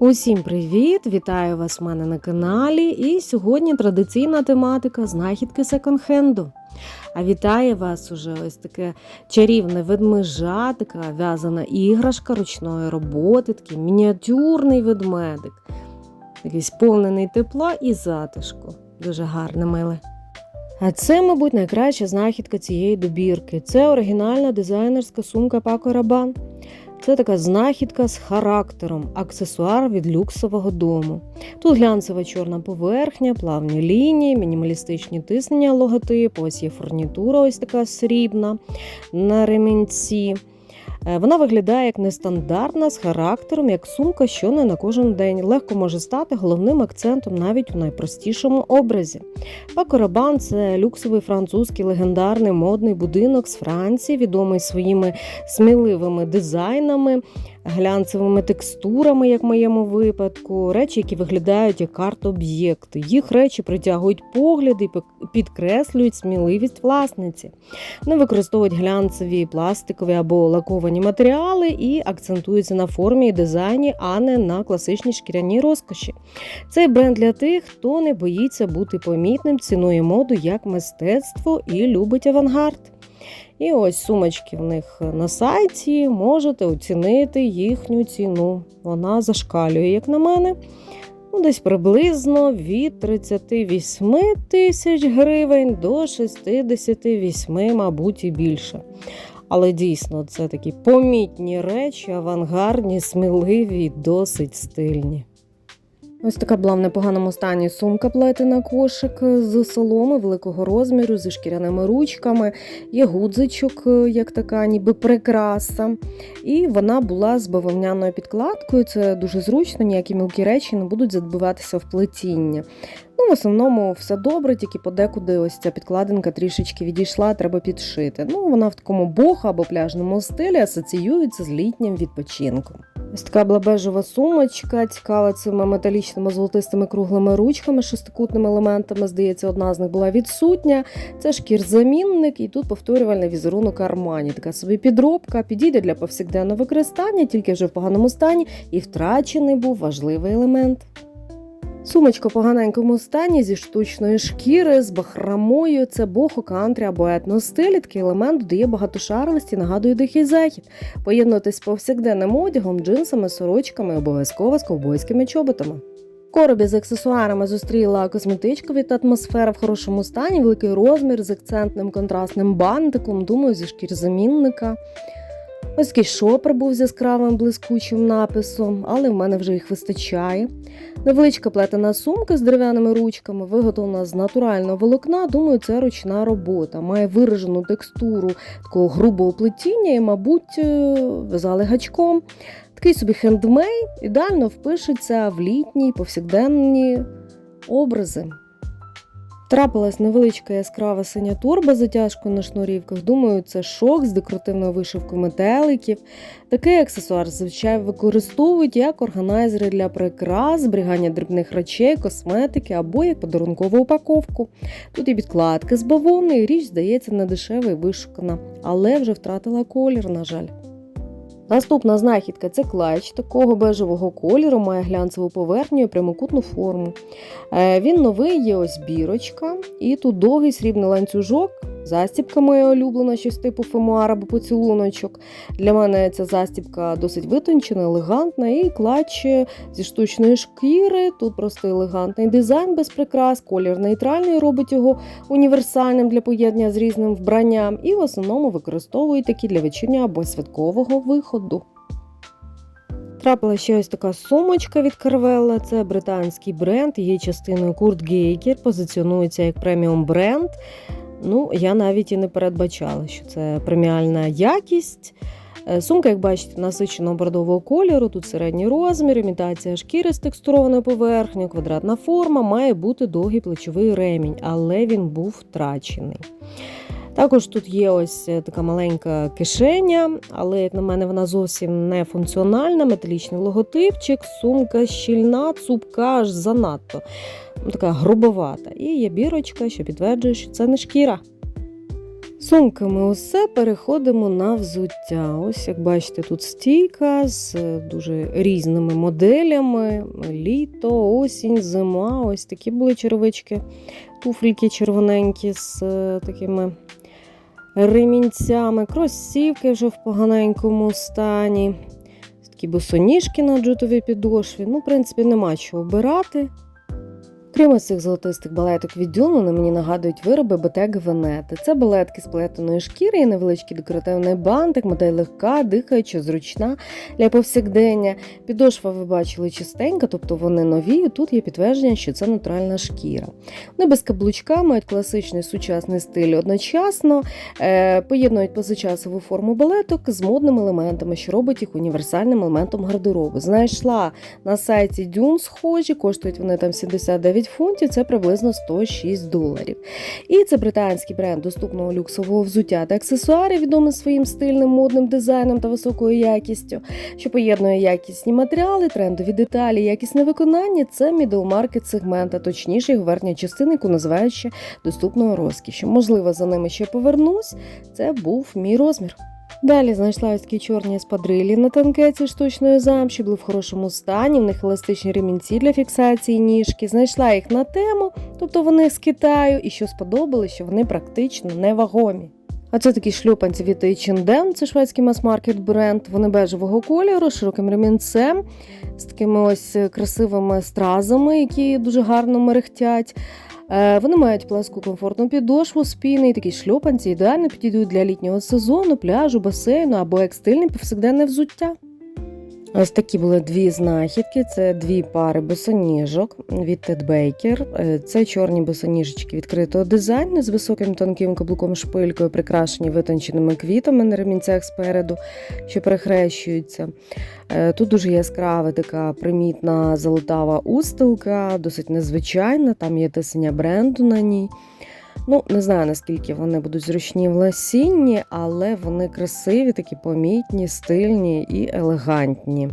Усім привіт! Вітаю вас в мене на каналі. І сьогодні традиційна тематика знахідки секонд-хенду. А вітає вас уже ось таке чарівне ведмежа, така в'язана іграшка ручної роботи, такий мініатюрний ведмедик, такий сповнений тепла і затишку. Дуже гарне миле. А це, мабуть, найкраща знахідка цієї добірки. Це оригінальна дизайнерська сумка Paco Rabanne. Це така знахідка з характером, аксесуар від люксового дому. Тут глянцева чорна поверхня, плавні лінії, мінімалістичні тиснення логотипу, ось є фурнітура, ось така срібна на ремінці. Е, Вона виглядає як нестандартна з характером, як сумка, що не на кожен день. Легко може стати головним акцентом навіть у найпростішому образі. Пако Рабан – це люксовий французький легендарний модний будинок з Франції, відомий своїми сміливими дизайнами, глянцевими текстурами, як в моєму випадку, речі, які виглядають як арт-об'єкти. Їх речі притягують погляди і підкреслюють сміливість власниці. Вони використовують глянцеві, пластикові або лаковані матеріали і акцентуються на формі і дизайні, а не на класичній шкіряній розкоші. Цей бренд для тих, хто не боїться бути помітним, цінує моду як мистецтво і любить авангард. І ось сумочки в них на сайті, можете оцінити їхню ціну. Вона зашкалює, як на мене. Ну, десь приблизно від 38 тисяч гривень до 68, мабуть, і більше. Але дійсно, це такі помітні речі, авангардні, сміливі досить стильні. Ось така була в непоганому стані сумка плетена кошик з соломи великого розміру, зі шкіряними ручками, є гудзичок, як така, ніби прикраса. І вона була з бавовняною підкладкою. Це дуже зручно, ніякі мілкі речі не будуть задбуватися в плетіння. Ну, в основному все добре, тільки подекуди ось ця підкладинка трішечки відійшла, треба підшити. Ну, вона в такому боху або пляжному стилі асоціюється з літнім відпочинком. Ось така була бежева сумочка, цікава цими металічними золотистими круглими ручками, шестикутними елементами. Здається, одна з них була відсутня. Це шкірзамінник, і тут повторювальний візерунок Армані. Така собі підробка, підійде для повсякденного використання, тільки вже в поганому стані, і втрачений був важливий елемент. Сумочка поганенькому стані зі штучної шкіри, з бахрамою. Це бохо, кантрі або етностилі. Такий елемент додає багатошаровості, нагадує дихий захід. Поєднуватись повсякденним одягом, джинсами, сорочками, обов'язково з ковбойськими чоботами. Коробі з аксесуарами зустріла косметичка від атмосфера в хорошому стані, великий розмір з акцентним контрастним бантиком, думаю, зі шкірзамінника. Ось шопер був з яскравим блискучим написом, але в мене вже їх вистачає. Невеличка плетена сумка з дерев'яними ручками, виготовлена з натурального волокна. Думаю, це ручна робота. Має виражену текстуру такого грубого плетіння і, мабуть, в'язали гачком. Такий собі хендмей ідеально впишеться в літні повсякденні образи. Трапилась невеличка яскрава синя торба з затяжкою на шнурівках. Думаю, це шок з декоративною вишивкою метеликів. Такий аксесуар зазвичай використовують як органайзери для прикрас, зберігання дрібних речей, косметики або як подарункову упаковку. Тут і підкладки з бавовни, і річ здається не дешева і вишукана, але вже втратила колір, на жаль. Наступна знахідка це клач такого бежевого кольору, має глянцеву поверхню і прямокутну форму. Е, Він новий, є ось бірочка, і тут довгий срібний ланцюжок. Застібка моя улюблена, щось типу фемуар або поцілуночок. Для мене ця застібка досить витончена, елегантна, і клач зі штучної шкіри. Тут просто елегантний дизайн без прикрас, колір нейтральний робить його універсальним для поєднання з різним вбранням. І в основному використовують такі для вечірнього або святкового виходу. Трапила ще ось така сумочка від Carvella. Це британський бренд, є частиною Kurt Geiger, позиціонується як преміум бренд. Ну, я навіть і не передбачала, що це преміальна якість. Сумка, як бачите, насиченого бордового кольору, тут середній розмір, імітація шкіри з текстурованою поверхнею, квадратна форма, має бути довгий плечовий ремінь, але він був втрачений. Також тут є ось така маленька кишеня, але, як на мене, вона зовсім не функціональна, металічний логотипчик, сумка щільна, цупка аж занадто. Така грубовата. І є бірочка, що підтверджує, що це не шкіра. сумками усе переходимо на взуття. Ось як бачите, тут стійка з дуже різними моделями: літо, осінь, зима. Ось такі були черевички, туфельки червоненькі з е, такими ремінцями, кросівки вже в поганенькому стані. Такі босоніжки на джутовій підошві. Ну, в принципі, нема чого обирати. Крім ось цих золотистих балеток від Дюн, вони мені нагадують вироби Bottega Veneta. Це балетки з плетеної шкіри і невеличкий декоративний бантик, модель легка, дихаюча, зручна для повсякдення. Підошва ви бачили чистенька, тобто вони нові. і Тут є підтвердження, що це натуральна шкіра. Вони без каблучка мають класичний сучасний стиль одночасно, е, поєднують позачасову форму балеток з модними елементами, що робить їх універсальним елементом гардеробу. Знайшла на сайті Дюн схожі, коштують вони там 79 фунтів, це приблизно 106 доларів. І це британський бренд доступного люксового взуття та аксесуарів, відомий своїм стильним модним дизайном та високою якістю, що поєднує якісні матеріали, трендові деталі, якісне виконання. Це market сегмент, а точніше його верхня частина, яку називають ще доступною розкішю. Можливо, за ними ще повернусь. Це був мій розмір. Далі знайшла ось такі чорні спадрилі на танкеті штучної замші, були в хорошому стані, в них еластичні ремінці для фіксації ніжки. Знайшла їх на тему, тобто вони з Китаю, і що сподобалось, що вони практично невагомі. А це такі шлюпанці від H&M, це шведський мас-маркет бренд. Вони бежевого кольору, широким ремінцем, з такими ось красивими стразами, які дуже гарно мерехтять. Е, Вони мають пласку комфортну підошву, спійний такі шльопанці ідеально підійдуть для літнього сезону, пляжу, басейну або як стильне повсякденне взуття. Ось такі були дві знахідки. Це дві пари босоніжок від Ted Baker. Е, Це чорні босоніжечки відкритого дизайну з високим тонким каблуком шпилькою, прикрашені витонченими квітами на ремінцях спереду, що перехрещуються. Е, Тут дуже яскрава така примітна золотава устилка, досить незвичайна. Там є тисення бренду на ній. Ну, не знаю, наскільки вони будуть зручні в ласінні, але вони красиві, такі помітні, стильні і елегантні.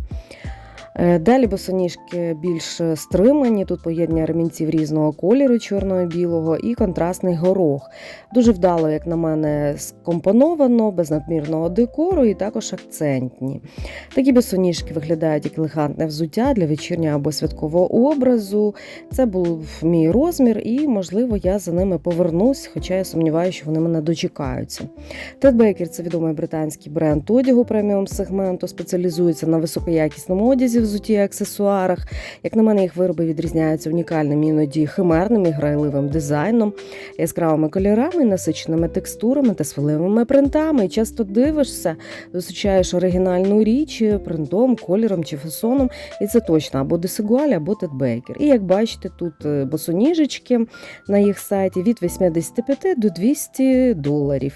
Е, Далі босоніжки більш стримані, тут поєднання ремінців різного кольору, чорного і білого, і контрастний горох. Дуже вдало, як на мене, скомпоновано, без надмірного декору і також акцентні. Такі босоніжки виглядають як елегантне взуття для вечірнього або святкового образу. Це був мій розмір, і, можливо, я за ними повернусь, хоча я сумніваюся, що вони мене дочекаються. Ted Baker – це відомий британський бренд одягу преміум сегменту, спеціалізується на високоякісному одязі, взутті і аксесуарах. Як на мене, їх вироби відрізняються унікальним, іноді химерним і грайливим дизайном, яскравими кольорами, насиченими текстурами та сваливими принтами. І часто дивишся, зустрічаєш оригінальну річ принтом, кольором чи фасоном, і це точно або Desigual, або Ted І як бачите, тут е, босоніжечки на їх сайті від 85 до 200 доларів.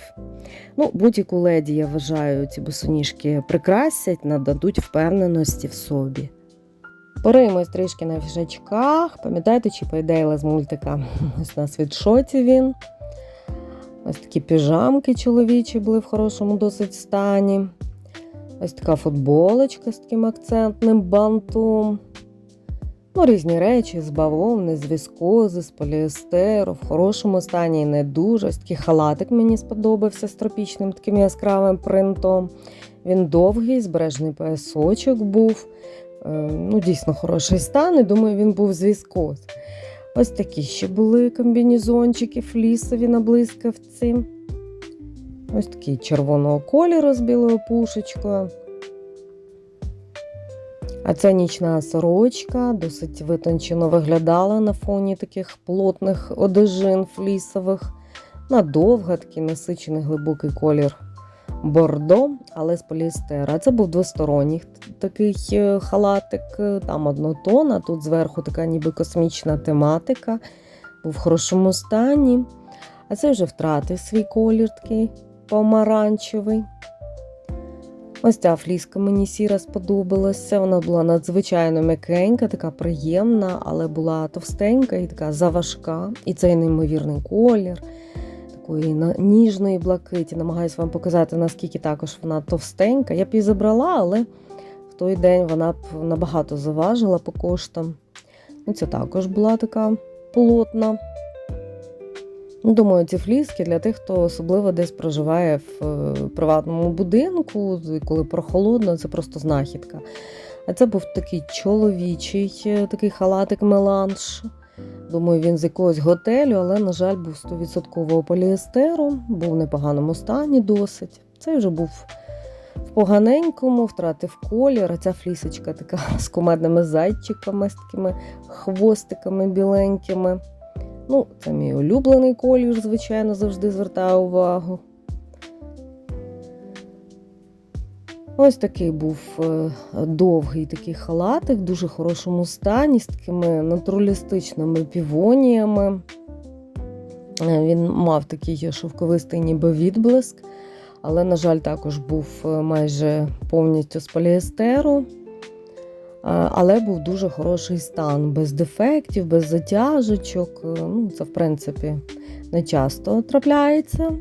Ну, будь-яку леді, я вважаю, ці босоніжки прикрасять, нададуть впевненості в собі. Пориємось трішки на фішачках. Пам'ятаєте, чи Дейла з мультика? Ось на світшоті він. Ось такі піжамки чоловічі були в хорошому досить стані. Ось така футболочка з таким акцентним бантом. Ну, різні речі з бавовни, з віскози, з поліестеру, в хорошому стані і не дуже. Такий халатик мені сподобався з тропічним таким яскравим принтом. Він довгий, збережений поясочок був. Е, Ну, Дійсно хороший стан, і думаю, він був з віскоз. Ось такі ще були комбінезончики флісові на блискавці. Ось такий червоного кольору з білою пушечкою. А ця нічна сорочка досить витончено виглядала на фоні таких плотних одежин флісових. Надовга такий насичений глибокий колір бордо, але з поліестера. Це був двосторонній такий е, халатик, е, там однотон, а тут зверху така ніби космічна тематика. Був в хорошому стані. А це вже втратив свій колір такий помаранчевий. Ось ця фліска мені сіра сподобалася. Вона була надзвичайно м'якенька, така приємна, але була товстенька і така заважка. І цей неймовірний колір, такої ніжної блакиті. Намагаюся вам показати, наскільки також вона товстенька. Я б її забрала, але в той день вона б набагато заважила по коштам. Це також була така плотна. Ну, Думаю, ці фліски для тих, хто особливо десь проживає в е, приватному будинку, коли прохолодно, це просто знахідка. А це був такий чоловічий е, такий халатик меланж. Думаю, він з якогось готелю, але, на жаль, був 100% поліестеру, був в непоганому стані досить. Цей вже був в поганенькому, втратив колір, а ця флісочка така з кумедними зайчиками, з такими хвостиками біленькими. Ну, це мій улюблений колір, звичайно, завжди звертаю увагу. Ось такий був е, довгий такий халатик, в дуже хорошому стані, з такими натуралістичними півоніями. Е, Він мав такий шовковистий ніби відблиск, але, на жаль, також був е, майже повністю з поліестеру. Е, Але був дуже хороший стан, без дефектів, без затяжечок. Е, Ну, Це, в принципі, не часто трапляється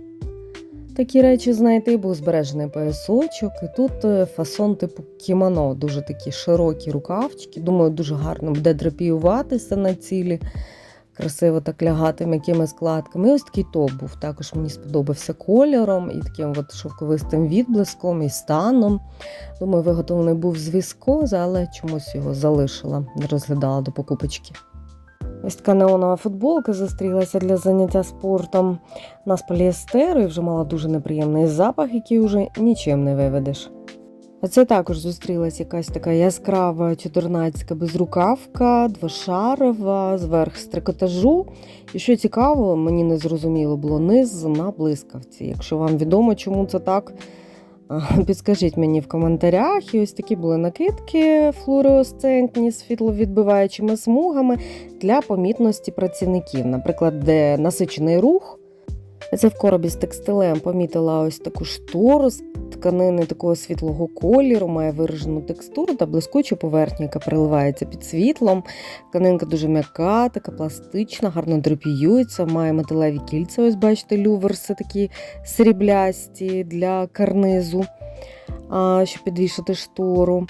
такі речі знайти, був збережений поясочок. І тут е, фасон типу кімоно, дуже такі широкі рукавчики. Думаю, дуже гарно буде драпіюватися на цілі. Красиво так лягати м'якими складками. І ось такий топ був. Також мені сподобався кольором і таким от шовковистим відблиском і станом. Думаю, виготовлений був з віскози, але чомусь його залишила, не розглядала до покупочки. Ось така неонова футболка зустрілася для заняття спортом. На з поліестеру і вже мала дуже неприємний запах, який вже нічим не виведеш. А це також зустрілася якась така яскрава чотирнацька безрукавка, двошарова, зверх з трикотажу. І що цікаво, мені не зрозуміло було низ на блискавці. Якщо вам відомо, чому це так, підскажіть мені в коментарях. І ось такі були накидки флуоресцентні з світловідбиваючими смугами для помітності працівників. Наприклад, де насичений рух. Це в коробі з текстилем помітила ось таку штору з тканини такого світлого кольору, має виражену текстуру та блискучу поверхню, яка переливається під світлом. Тканинка дуже м'яка, така пластична, гарно драпіюється, має металеві кільця. Ось бачите, люверси такі сріблясті для карнизу, щоб підвішати штору.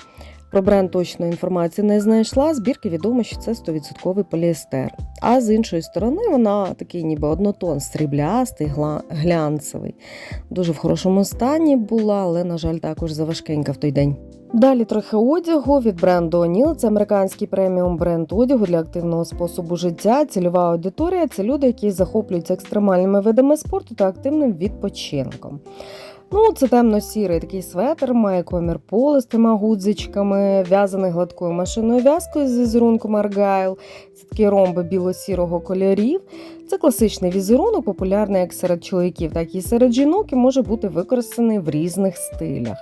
Про бренд точно інформації не знайшла. Збірки відомо, що це 100% поліестер. А з іншої сторони, вона такий ніби однотон, сріблястий, глянцевий. Дуже в хорошому стані була, але, на жаль, також заважкенька в той день. Далі трохи одягу від бренду O'Neill. Це американський преміум бренд одягу для активного способу життя. Цільова аудиторія це люди, які захоплюються екстремальними видами спорту та активним відпочинком. Ну, це темно-сірий такий светр, має комір поле з трьома гудзичками, в'язаний гладкою машиною в'язкою з візерунком Аргайл. Це такі ромби біло-сірого кольорів. Це класичний візерунок, популярний як серед чоловіків, так і серед жінок, і може бути використаний в різних стилях.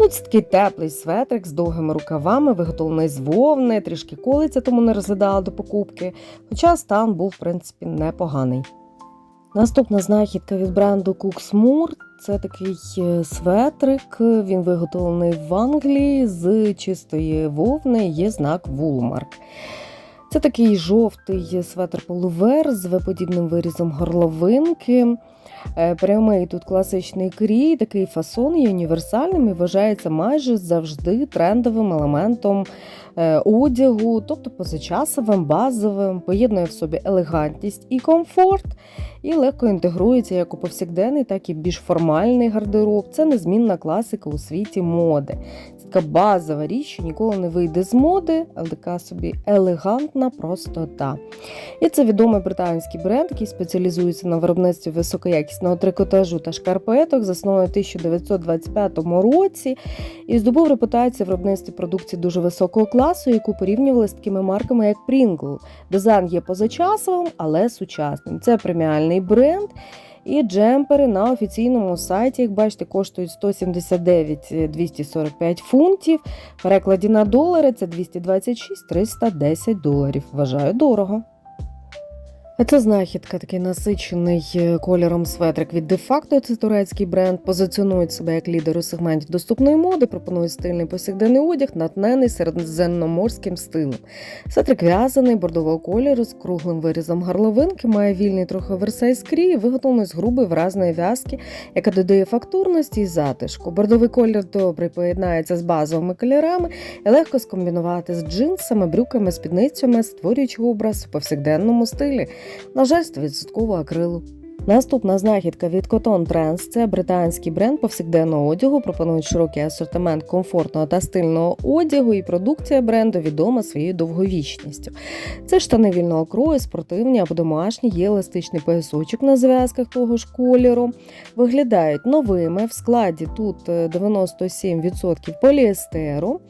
Ну, Це такий теплий светрик з довгими рукавами, виготовлений з вовни, трішки колиться, тому не розглядала до покупки. Хоча стан був, в принципі, непоганий. Наступна знахідка від бренду Cooksmoor – це такий е, светрик. Він виготовлений в Англії з чистої вовни, є знак Woolmark. Це такий жовтий светр полувер з V-подібним вирізом горловинки. Е, Прямий тут класичний крій, такий фасон є універсальним і вважається майже завжди трендовим елементом одягу, тобто позачасовим, базовим, поєднує в собі елегантність і комфорт, і легко інтегрується як у повсякденний, так і більш формальний гардероб. Це незмінна класика у світі моди. Це така базова річ, що ніколи не вийде з моди, але така собі елегантна простота. І це відомий британський бренд, який спеціалізується на виробництві високоякісного трикотажу та шкарпеток, заснований у 1925 році, і здобув репутацію виробництві продукції дуже високого класу, яку порівнювали з такими марками, як Pringle. Дизайн є позачасовим, але сучасним. Це преміальний бренд. І джемпери на офіційному сайті, як бачите, коштують 179-245 фунтів. В перекладі на долари це 226-310 доларів. Вважаю дорого. Це знахідка, такий насичений е, кольором светрик від De-Facto. Це турецький бренд. Позиціонують себе як лідер у сегменті доступної моди, пропонує стильний повсякденний одяг, натнений середземноморським стилем. Светрик в'язаний, бордового кольору з круглим вирізом горловинки, має вільний трохи оверсайз крій, виготовлений з грубої вразної в'язки, яка додає фактурності і затишку. Бордовий колір добре поєднається з базовими кольорами і легко скомбінувати з джинсами, брюками, спідницями, створюючи образ у повсякденному стилі. На жаль, 100% акрилу. Наступна знахідка від Cotton Trends – це британський бренд повсякденного одягу. Пропонують широкий асортимент комфортного та стильного одягу, і продукція бренду відома своєю довговічністю. Це штани вільного крою, спортивні або домашні, є еластичний поясочок на зв'язках того ж кольору. Виглядають новими. В складі тут е, 97% поліестеру.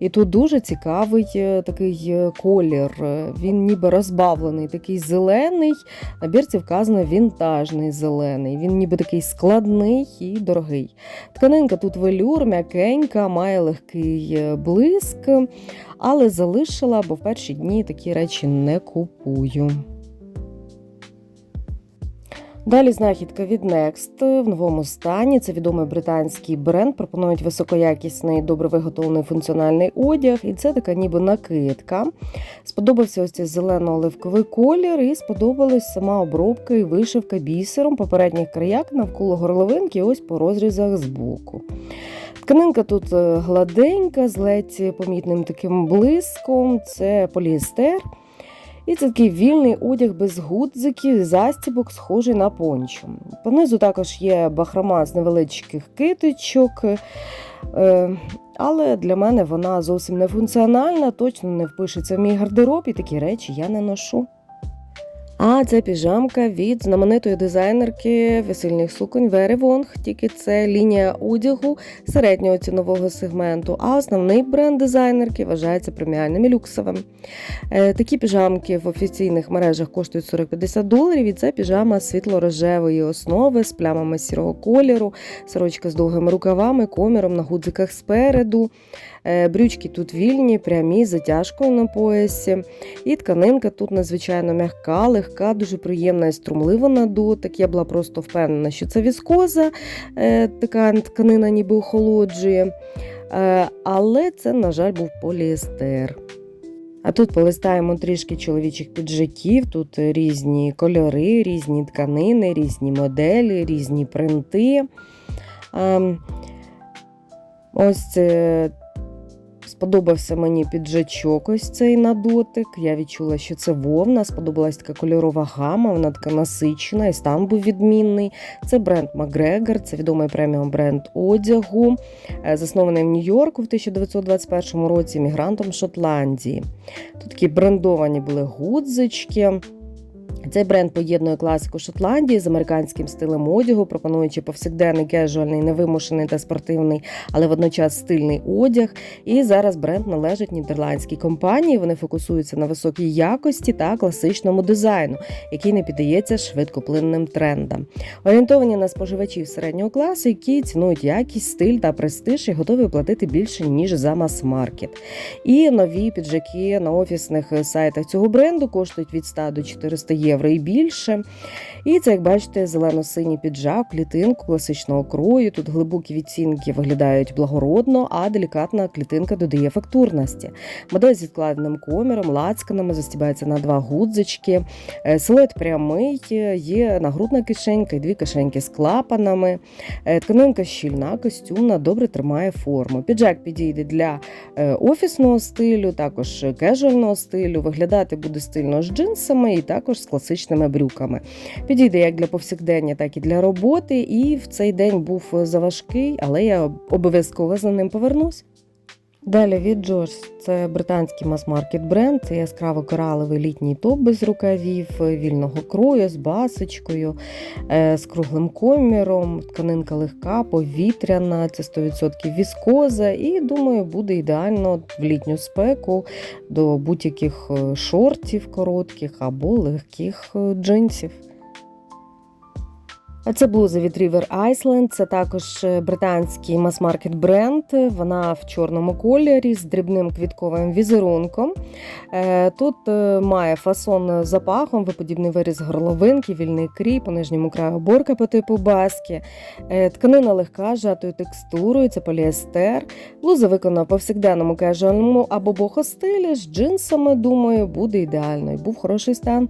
І тут дуже цікавий е, такий е, колір. Е, Він ніби розбавлений, такий зелений. На бірці вказано вінтажний зелений. Він ніби такий складний і дорогий. Тканинка тут велюр, м'якенька, має легкий е, блиск, але залишила, бо в перші дні такі речі не купую. Далі знахідка від Next в новому стані. Це відомий британський бренд. Пропонують високоякісний, добре виготовлений функціональний одяг. І це така ніби накидка. Сподобався ось цей зелено-оливковий колір, і сподобалась сама обробка і вишивка бісером попередніх краяк навколо горловинки, ось по розрізах збоку. Тканинка тут е, гладенька, з ледь помітним таким блиском. Це поліестер. І це такий вільний одяг без гудзиків, застібок, схожий на пончо. Понизу також є бахрома з невеличких китичок, е, але для мене вона зовсім не функціональна, точно не впишеться в мій гардероб, і такі речі я не ношу. А це піжамка від знаменитої дизайнерки весільних суконь Вери Вонг. Тільки це лінія одягу середнього цінового сегменту, а основний бренд дизайнерки вважається преміальним і люксовим. Е, Такі піжамки в офіційних мережах коштують 40-50 доларів, і це піжама світло-рожевої основи з плямами сірого кольору, сорочка з довгими рукавами, коміром на гудзиках спереду. Е, Брючки тут вільні, прямі, затяжкою на поясі. І тканинка тут надзвичайно м'яка, легка, дуже приємна і струмлива на дотик. Я була просто впевнена, що це віскоза, е, така тканина ніби охолоджує. Е, Але це, на жаль, був поліестер. А тут полистаємо трішки чоловічих піджаків, тут різні кольори, різні тканини, різні моделі, різні принти. Ем, Ось е, сподобався мені піджачок, ось цей на дотик. Я відчула, що це вовна. Сподобалась така кольорова гама, вона така насичена, і стан був відмінний. Це бренд McGregor, це відомий преміум бренд одягу, е, заснований в Нью-Йорку в 1921 році мігрантом Шотландії. Тут такі брендовані були гудзички. Цей бренд поєднує класику Шотландії з американським стилем одягу, пропонуючи повсякденний, кежуальний, невимушений та спортивний, але водночас стильний одяг. І зараз бренд належить нідерландській компанії. Вони фокусуються на високій якості та класичному дизайну, який не піддається швидкоплинним трендам. Орієнтовані на споживачів середнього класу, які цінують якість, стиль та престиж і готові платити більше ніж за мас-маркет. І нові піджаки на офісних сайтах цього бренду коштують від 100 до 400 євро і більше. І це, як бачите, зелено-синій піджак, клітинку класичного крою. Тут глибокі відцінки виглядають благородно, а делікатна клітинка додає фактурності. Модель з відкладеним коміром, лацканами застібається на два гудзички. Е, Силует прямий, є нагрудна кишенька і дві кишеньки з клапанами. Е, Тканинка щільна, костюмна, добре тримає форму. Піджак підійде для е, офісного стилю, також кежуального стилю. Виглядати буде стильно з джинсами і також з класичними брюками. Підійде як для повсякдення, так і для роботи. І в цей день був заважкий, але я обов'язково за ним повернусь. Далі від Джордж це британський мас-маркет бренд, це яскраво кораловий літній топ без рукавів, вільного крою з басочкою, е, з круглим коміром, тканинка легка, повітряна, це 100% віскоза, і думаю, буде ідеально в літню спеку до будь-яких е, шортів коротких або легких е, джинсів. Це блуза від River Iceland, це також е, британський мас-маркет бренд. Вона в чорному кольорі з дрібним квітковим візерунком. Е, Тут е, має фасон з запахом, виподібний виріз горловинки, вільний крій, по нижньому краю оборка по типу баски. Тканина легка, жатою текстурою, це поліестер. Блуза виконана в повсякденному кежуальному або бохо стилі з джинсами, думаю, буде ідеально. І був хороший стан.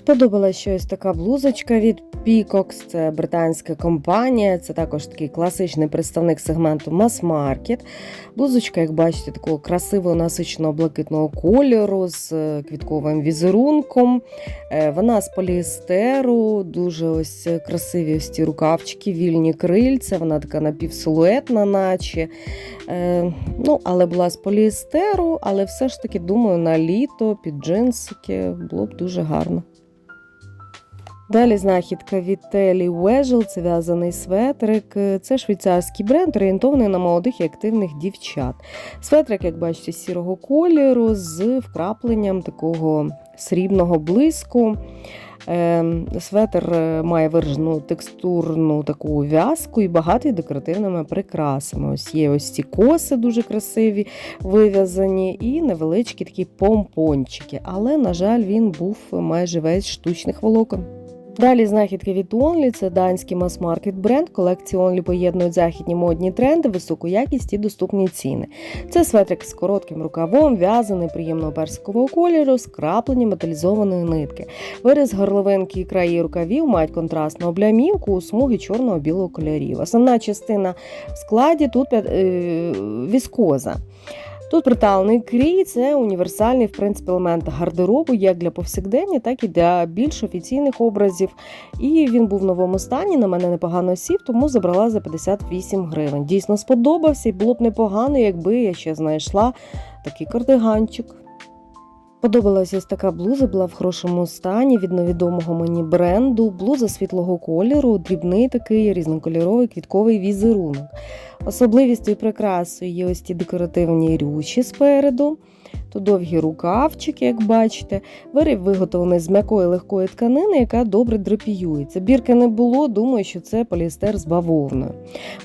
Сподобалась щось така блузочка від Peacox, це британська компанія, це також такий класичний представник сегменту Market. Блузочка, як бачите, такого красивого насиченого блакитного кольору з е, квітковим візерунком. Е, Вона з поліестеру, дуже ось красиві ось ці рукавчики, вільні крильця, вона така напівсилуетна, наче. Е, ну, але була з поліестеру, але все ж таки, думаю, на літо під джинсики було б дуже гарно. Далі знахідка від Телі Вежел, це в'язаний светрик. Це швейцарський бренд, орієнтований на молодих і активних дівчат. Светрик, як бачите, сірого кольору з вкрапленням такого срібного блиску. Ем, Светр е, має виражену текстурну таку в'язку і багатий декоративними прикрасами. Ось є ось ці коси дуже красиві, вив'язані, і невеличкі такі помпончики. Але, на жаль, він був майже весь штучних волокон. Далі знахідки від Only, це данський мас-маркет бренд. Колекції Only поєднують західні модні тренди, високу якість і доступні ціни. Це светрик з коротким рукавом, в'язаний приємного персикового кольору, з крапленням металізованої нитки. Виріз горловинки і краї рукавів мають контрастну облямівку у смуги чорного білого кольорів. Основна частина в складі тут е, віскоза. Тут приталений крій це універсальний в принципі, елемент гардеробу як для повсякдення, так і для більш офіційних образів. І він був в новому стані. На мене непогано сів, тому забрала за 58 гривень. Дійсно сподобався, і було б непогано, якби я ще знайшла такий кардиганчик. Подобалася ось така блуза, була в хорошому стані від невідомого мені бренду. Блуза світлого кольору, дрібний такий різнокольоровий квітковий візерунок. Особливістю і прикрасою є ось ті декоративні рючі спереду. Тут довгі рукавчики, як бачите. Виріб виготовлений з м'якої легкої тканини, яка добре драпіюється. Бірки не було, думаю, що це поліестер з бавовною.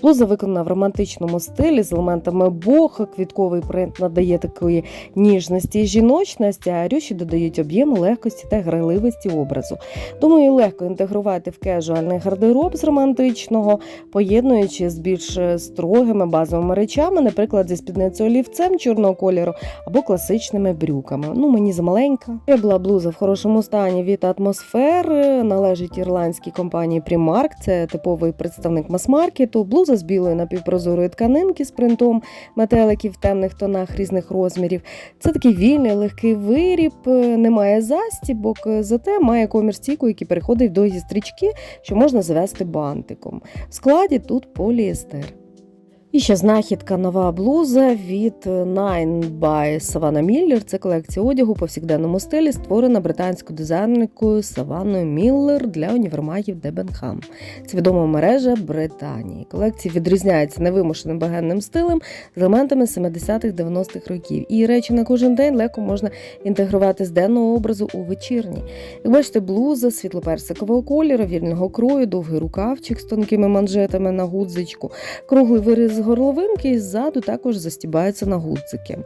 Блуза виконана в романтичному стилі з елементами боха, квітковий принт надає такої ніжності і жіночності, а рючі додають об'єму, легкості та грайливості образу. Думаю, легко інтегрувати в кежуальний гардероб з романтичного, поєднуючи з більш строгими базовими речами, наприклад, зі спідницею олівцем чорного кольору або класичними брюками. Ну, мені замаленька. Це була блуза в хорошому стані від атмосфер. Належить ірландській компанії Primark. Це типовий представник мас-маркету. Блуза з білої напівпрозорої тканинки з принтом метеликів в темних тонах різних розмірів. Це такий вільний, легкий виріб, немає застібок, зате має комір стійку, який переходить в довгі стрічки, що можна завести бантиком. В складі тут поліестер. І ще знахідка нова блуза від Nine by Savannah Miller. Це колекція одягу у повсякденному стилі, створена британською дизайнеркою Саванною Міллер для універмагів Дебенхам. Це відома мережа Британії. Колекція відрізняється невимушеним багенним стилем з елементами 70-х-90-х років. І речі на кожен день легко можна інтегрувати з денного образу у вечірній. Як бачите, блуза світлоперсикового кольору, вільного крою, довгий рукавчик з тонкими манжетами на гудзичку, круглий виріз горловинки і ззаду також застібаються на гудзики.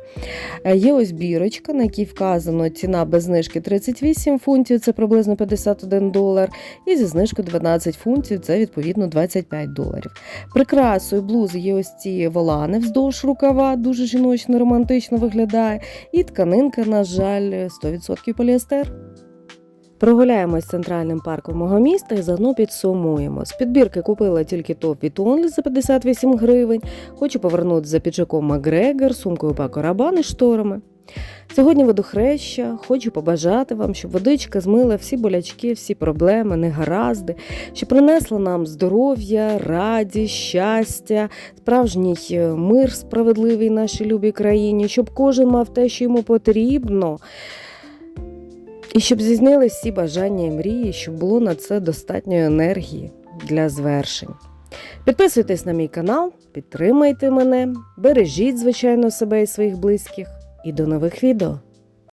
Е, Є ось бірочка, на якій вказано ціна без знижки 38 фунтів, це приблизно 51 долар, і зі знижкою 12 фунтів, це відповідно 25 доларів. Прикрасою блузи є ось ці волани вздовж рукава, дуже жіночно, романтично виглядає. І тканинка, на жаль, 100% поліестер. Прогуляємось центральним парком мого міста і заодно підсумуємо. З підбірки купила тільки топ від Only за 58 гривень. Хочу повернути за піджаком Макгрегор, сумкою Пако Рабан і шторами. Сьогодні водохреща, хочу побажати вам, щоб водичка змила всі болячки, всі проблеми, негаразди, щоб принесла нам здоров'я, радість, щастя, справжній е, мир справедливий нашій любій країні, щоб кожен мав те, що йому потрібно. І щоб зізнились всі бажання і мрії, щоб було на це достатньо енергії для звершень. Підписуйтесь на мій канал, підтримайте мене, бережіть, звичайно, себе і своїх близьких. І до нових відео!